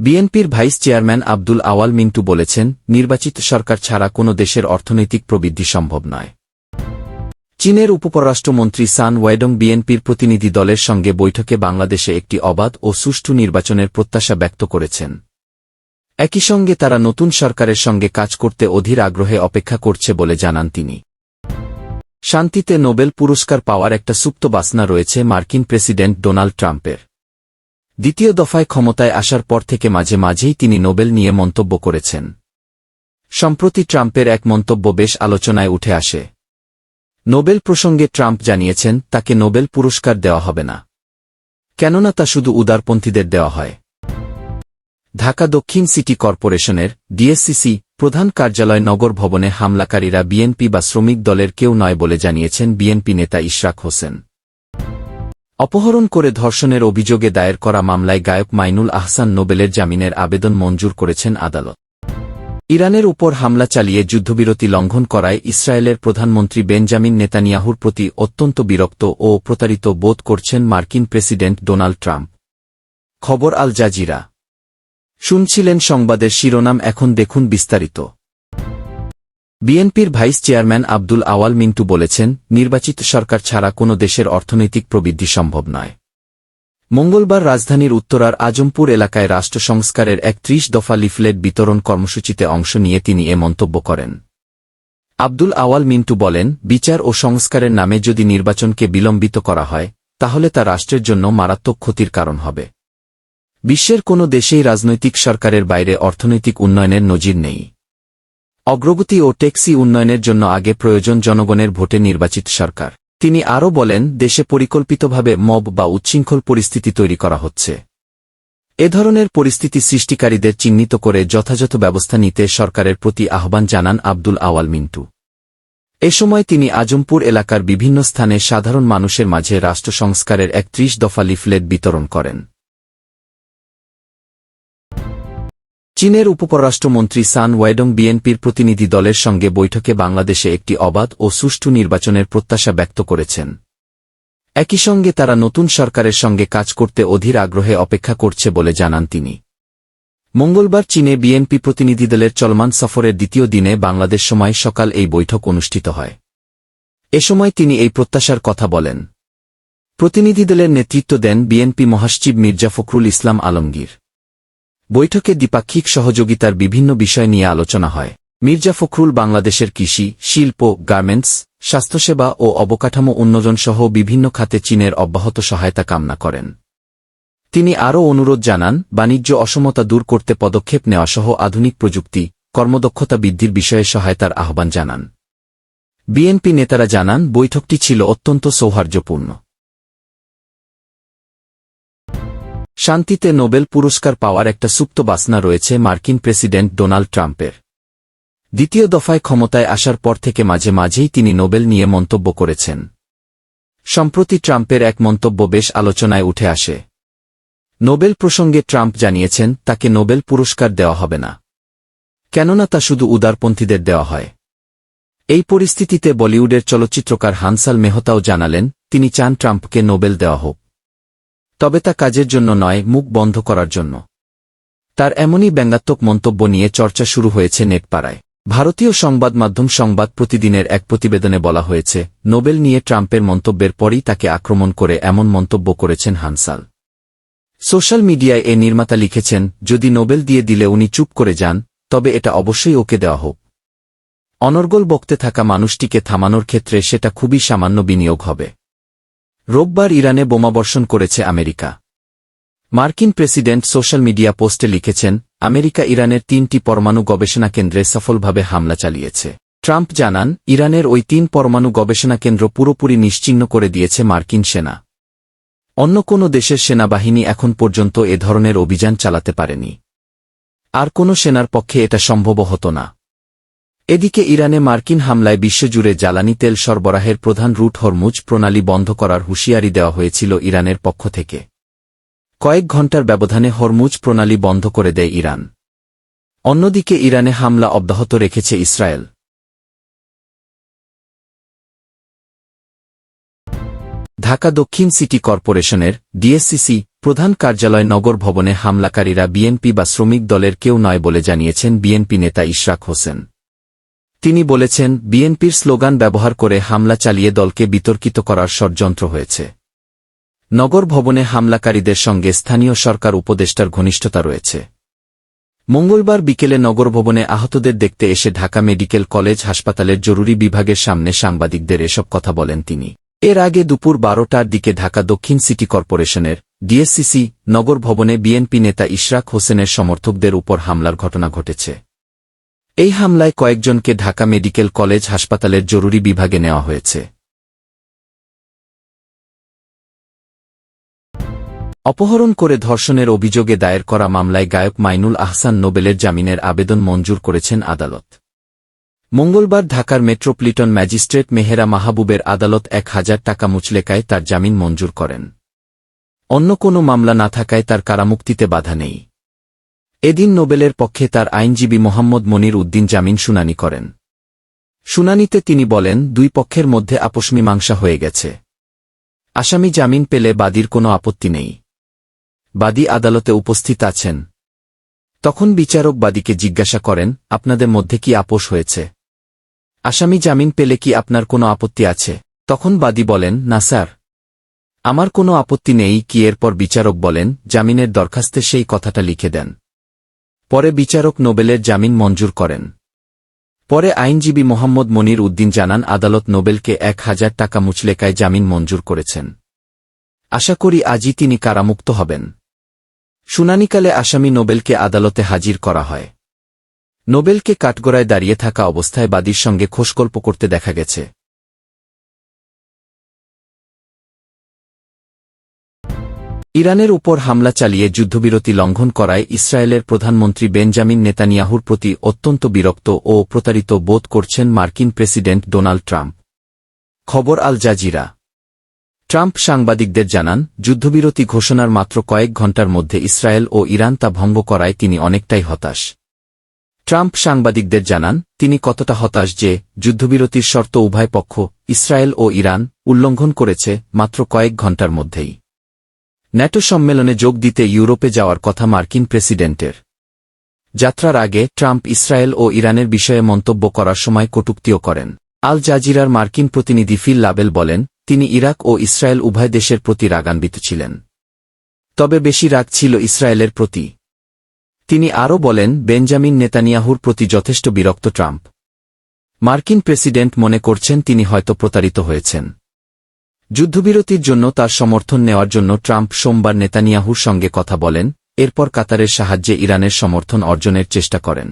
বিএনপির vice chairman Abdul Awal Mintu বলেছেন, নির্বাচিত সরকার ছাড়া কোনো দেশের অর্থনৈতিক প্রবৃদ্ধি সম্ভব নয়। চীনের উপপররাষ্ট্রমন্ত্রী সান ওয়েডং বিএনপির প্রতিনিধি দলের সঙ্গে বৈঠকে বাংলাদেশে একটি অবাধ ও সুষ্ঠু নির্বাচনের প্রত্যাশা ব্যক্ত করেছেন। একই সঙ্গে তারা নতুন সরকারের সঙ্গে কাজ করতে অধীর আগ্রহে অপেক্ষা করছে বলে জানান তিনি। শান্তিতে নোবেল পুরস্কার পাওয়ার একটা সুপ্ত বাসনা রয়েছে মার্কিন প্রেসিডেন্ট ডোনাল্ড ট্রাম্পের। দ্বিতীয় দফায় ক্ষমতায় আসার পর থেকে মাঝে মাঝেই তিনি নোবেল নিয়ে মন্তব্য করেছেন। সম্প্রতি ট্রাম্পের এক মন্তব্য বেশ আলোচনায় উঠে আসে। নোবেল প্রসঙ্গে ট্রাম্প জানিয়েছেন, তাকে নোবেল পুরস্কার দেওয়া হবে না। কেননা তা শুধু উদারপন্থীদের দেওয়া হয়। ঢাকা দক্ষিণ সিটি কর্পোরেশনের ডিএসসিসি প্রধান কার্যালয় নগর ভবনে হামলাকারীরা বিএনপি বা শ্রমিক দলের কেউ নয় বলে জানিয়েছেন বিএনপি নেতা ইশরাক হোসেন। অপহরণ করে ধর্ষণের অভিযোগে দায়ের করা মামলায় গায়ক মাইনুল আহসান নোবেলের জামিনের আবেদন মঞ্জুর করেছেন আদালত। ইরানের উপর হামলা চালিয়ে যুদ্ধবিরতি লঙ্ঘন করায় ইসরায়েলের প্রধানমন্ত্রী বেঞ্জামিন নেতানিয়াহুর প্রতি অত্যন্ত বিরক্ত ও প্রতারিত বোধ করছেন মার্কিন প্রেসিডেন্ট ডোনাল্ড ট্রাম্প। খবর আল জাজিরা। শুনছিলেন সংবাদের শিরোনাম এখন দেখুন বিস্তারিত। বিএনপির ভাইস চেয়ারম্যান আব্দুল আওয়াল মিন্টু বলেছেন, নির্বাচিত সরকার ছাড়া কোনো দেশের অর্থনৈতিক প্রবৃদ্ধি সম্ভব নয়। মঙ্গলবার রাজধানীর উত্তরার আজমপুর এলাকায় রাষ্ট্র সংস্কারের এক ত্রিশ দফা লিফলেট বিতরণ কর্মসূচিতে অংশ নিয়ে তিনি এ মন্তব্য করেন। আব্দুল আওয়াল মিন্টু বলেন, বিচার ও সংস্কারের নামে যদি নির্বাচনকে বিলম্বিত করা হয়, তাহলে তা রাষ্ট্রের জন্য মারাত্মক ক্ষতির কারণ হবে। বিশ্বের কোনো দেশেই রাজনৈতিক সরকারের বাইরে অর্থনৈতিক উন্নয়নের নজির নেই। অগ্রগতি ও ট্যাক্সি উন্নয়নের জন্য আগে প্রয়োজন জনগণের ভোটে নির্বাচিত সরকার। তিনি আরও বলেন, দেশে পরিকল্পিতভাবে মব বা উচ্ছৃঙ্খল পরিস্থিতি তৈরি করা হচ্ছে। এ ধরনের পরিস্থিতি সৃষ্টিকারীদের চিহ্নিত করে যথাযথ ব্যবস্থা নিতে সরকারের প্রতি আহ্বান জানান আব্দুল আওয়াল মিন্টু। এ সময় তিনি আজমপুর এলাকার বিভিন্ন স্থানে সাধারণ মানুষের মাঝে রাষ্ট্র সংস্কারের একত্রিশ দফা লিফলেট বিতরণ করেন। চীনের উপপররাষ্ট্রমন্ত্রী সান ওয়েডং বিএনপির প্রতিনিধি দলের সঙ্গে বৈঠকে বাংলাদেশে একটি অবাধ ও সুষ্ঠু নির্বাচনের প্রত্যাশা ব্যক্ত করেছেন। একই সঙ্গে তারা নতুন সরকারের সঙ্গে কাজ করতে অধীর আগ্রহে অপেক্ষা করছে বলে জানান তিনি। মঙ্গলবার চীনে বিএনপি প্রতিনিধি দলের চলমান সফরের দ্বিতীয় দিনে বাংলাদেশ সময় সকাল এই বৈঠক অনুষ্ঠিত হয়। এ সময় তিনি এই প্রত্যাশার কথা বলেন। প্রতিনিধি দলের নেতৃত্ব দেন বিএনপি মহাসচিব মির্জা ফখরুল ইসলাম আলমগীর। বৈঠকে দ্বিপাক্ষিক সহযোগিতার বিভিন্ন বিষয় নিয়ে আলোচনা হয়। মির্জা ফখরুল বাংলাদেশের কৃষি, শিল্প, গার্মেন্টস, স্বাস্থ্যসেবা ও অবকাঠামো উন্নয়ন সহ বিভিন্ন খাতে চীনের অব্যাহত সহায়তা কামনা করেন। তিনি আরও অনুরোধ জানান, বাণিজ্য অসমতা দূর করতে পদক্ষেপ নেওয়াসহ আধুনিক প্রযুক্তি, কর্মদক্ষতা বৃদ্ধির বিষয়ে সহায়তার আহ্বান জানান। বিএনপি নেতারা জানান, বৈঠকটি ছিল অত্যন্ত সৌহার্দ্যপূর্ণ। শান্তিতে নোবেল পুরস্কার পাওয়ার একটা সুপ্ত বাসনা রয়েছে মার্কিন প্রেসিডেন্ট ডোনাল্ড ট্রাম্পের। দ্বিতীয় দফায় ক্ষমতায় আসার পর থেকে মাঝে মাঝেই তিনি নোবেল নিয়ে মন্তব্য করেছেন। সম্প্রতি ট্রাম্পের এক মন্তব্য বেশ আলোচনায় উঠে আসে। নোবেল প্রসঙ্গে ট্রাম্প জানিয়েছেন, তাকে নোবেল পুরস্কার দেওয়া হবে না। কেননা তা শুধু উদারপন্থীদের দেওয়া হয়। এই পরিস্থিতিতে বলিউডের চলচ্চিত্রকার হানসাল মেহতাও জানালেন, তিনি চান ট্রাম্পকে নোবেল দেওয়া হোক। তবে তা কাজের জন্য নয়, মুখ বন্ধ করার জন্য। তার এমনই ব্যঙ্গাত্মক মন্তব্য নিয়ে চর্চা শুরু হয়েছে নেটপাড়ায়। ভারতীয় সংবাদ মাধ্যম সংবাদ প্রতিদিনের এক প্রতিবেদনে বলা হয়েছে, নোবেল নিয়ে ট্রাম্পের মন্তব্যের পরই তাকে আক্রমণ করে এমন মন্তব্য করেছেন হানসাল। সোশ্যাল মিডিয়ায় এ নির্মাতা লিখেছেন, যদি নোবেল দিয়ে দিলে উনি চুপ করে যান, তবে এটা অবশ্যই ওকে দেওয়া হোক। অনর্গল বক্তে থাকা মানুষটিকে থামানোর ক্ষেত্রে সেটা খুবই সামান্য বিনিয়োগ হবে। রোববার ইরানে বোমাবর্ষণ করেছে আমেরিকা। মার্কিন প্রেসিডেন্ট সোশ্যাল মিডিয়া পোস্টে লিখেছেন, আমেরিকা ইরানের তিনটি পরমাণু গবেষণা কেন্দ্রে সফলভাবে হামলা চালিয়েছে। ট্রাম্প জানান, ইরানের ওই তিন পরমাণু গবেষণা কেন্দ্র পুরোপুরি নিশ্চিহ্ন করে দিয়েছে মার্কিন সেনা। অন্য কোনো দেশের সেনাবাহিনী এখন পর্যন্ত এ ধরনের অভিযান চালাতে পারেনি। আর কোনো সেনার পক্ষে এটা সম্ভব হতো না। এদিকে ইরানে মার্কিন হামলায় বিশ্বজুড়ে জ্বালানি তেল সরবরাহের প্রধান রুট হরমুজ প্রণালী বন্ধ করার হুঁশিয়ারি দেওয়া হয়েছিল ইরানের পক্ষ থেকে। কয়েক ঘণ্টার ব্যবধানে হরমুজ প্রণালী বন্ধ করে দেয় ইরান। অন্যদিকে ইরানে হামলা অব্যাহত রেখেছে ইসরায়েল। ঢাকা দক্ষিণ সিটি কর্পোরেশনের ডিএসসিসি প্রধান কার্যালয় নগর ভবনে হামলাকারীরা বিএনপি বা শ্রমিক দলের কেউ নয় বলে জানিয়েছেন বিএনপি নেতা ইশরাক হোসেন। তিনি বলেছেন, বিএনপির স্লোগান ব্যবহার করে হামলা চালিয়ে দলকে বিতর্কিত করার ষড়যন্ত্র হয়েছে। নগর ভবনে হামলাকারীদের সঙ্গে স্থানীয় সরকার উপদেষ্টার ঘনিষ্ঠতা রয়েছে। মঙ্গলবার বিকেলে নগর ভবনে আহতদের দেখতে এসে ঢাকা মেডিকেল কলেজ হাসপাতালের জরুরি বিভাগের সামনে সাংবাদিকদের এসব কথা বলেন তিনি। এর আগে দুপুর বারোটার দিকে ঢাকা দক্ষিণ সিটি কর্পোরেশনের ডিএসসিসি নগর ভবনে বিএনপি নেতা ইশরাক হোসেনের সমর্থকদের উপর হামলার ঘটনা ঘটেছে। এই হামলায় কয়েকজনকে ঢাকা মেডিকেল কলেজ হাসপাতালের জরুরি বিভাগে নেওয়া হয়েছে। অপহরণ করে ধর্ষণের অভিযোগে দায়ের করা মামলায় গায়ক মাইনুল আহসান নোবেলের জামিনের আবেদন মঞ্জুর করেছেন আদালত। মঙ্গলবার ঢাকার মেট্রোপলিটন ম্যাজিস্ট্রেট মেহেরা মাহবুবের আদালত এক হাজার টাকা মুচলেকায় তার জামিন মঞ্জুর করেন। অন্য কোনো মামলা না থাকায় তার কারামুক্তিতে বাধা নেই। এদিন নোবেলের পক্ষে তার আইনজীবী মোহাম্মদ মনির উদ্দিন জামিন শুনানি করেন। শুনানিতে তিনি বলেন, দুই পক্ষের মধ্যে আপসমীমাংসা হয়ে গেছে। আসামি জামিন পেলে বাদীর কোনো আপত্তি নেই। বাদী আদালতে উপস্থিত আছেন। তখন বিচারক বাদীকে জিজ্ঞাসা করেন, আপনাদের মধ্যে কি আপোষ হয়েছে? আসামি জামিন পেলে কি আপনার কোনো আপত্তি আছে? তখন বাদী বলেন, না স্যার। আমার কোনো আপত্তি নেই, কি এরপর বিচারক বলেন, জামিনের দরখাস্তে সেই কথাটা লিখে দেন। পরে বিচারক নোবেলের জামিন মঞ্জুর করেন। পরে আইনজীবী মোহাম্মদ মনির উদ্দিন জানান, আদালত নোবেলকে এক হাজার টাকা মুচলেকায় জামিন মঞ্জুর করেছেন। আশা করি আজই তিনি কারামুক্ত হবেন। শুনানিকালে আসামি নোবেলকে আদালতে হাজির করা হয়। নোবেলকে কাঠগড়ায় দাঁড়িয়ে থাকা অবস্থায় বাদীর সঙ্গে খোশকল্প করতে দেখা গেছে। ইরানের উপর হামলা চালিয়ে যুদ্ধবিরতি লঙ্ঘন করায় ইসরায়েলের প্রধানমন্ত্রী বেঞ্জামিন নেতানিয়াহুর প্রতি অত্যন্ত বিরক্ত ও প্রতারিত বোধ করছেন মার্কিন প্রেসিডেন্ট ডোনাল্ড ট্রাম্প। খবর আল জাজিরা। ট্রাম্প সাংবাদিকদের জানান, যুদ্ধবিরতি ঘোষণার মাত্র কয়েক ঘণ্টার মধ্যে ইসরায়েল ও ইরান তা ভঙ্গ করায় তিনি অনেকটাই হতাশ। ট্রাম্প সাংবাদিকদের জানান, তিনি কতটা হতাশ যে যুদ্ধবিরতির শর্ত উভয় পক্ষ, ইসরায়েল ও ইরান, উল্লঙ্ঘন করেছে মাত্র কয়েক ঘণ্টার মধ্যেই। ন্যাটো সম্মেলনে যোগ দিতে ইউরোপে যাওয়ার কথা মার্কিন প্রেসিডেন্টের। যাত্রার আগে ট্রাম্প ইসরায়েল ও ইরানের বিষয়ে মন্তব্য করার সময় কটুক্তিও করেন। আল জাজিরার মার্কিন প্রতিনিধি ফিল লাবেল বলেন, তিনি ইরাক ও ইসরায়েল উভয় দেশের প্রতি রাগান্বিত ছিলেন। তবে বেশি রাগ ছিল ইসরায়েলের প্রতি। তিনি আরও বলেন, বেঞ্জামিন নেতানিয়াহুর প্রতি যথেষ্ট বিরক্ত ট্রাম্প। মার্কিন প্রেসিডেন্ট মনে করছেন তিনি হয়তো প্রতারিত হয়েছেন। যুদ্ধবিরতির জন্য তার সমর্থন নেওয়ার জন্য ট্রাম্প সোমবার নেতানিয়াহুর সঙ্গে কথা বলেন, এরপর কাতারের সাহায্যে ইরানের সমর্থন অর্জনের চেষ্টা করেন।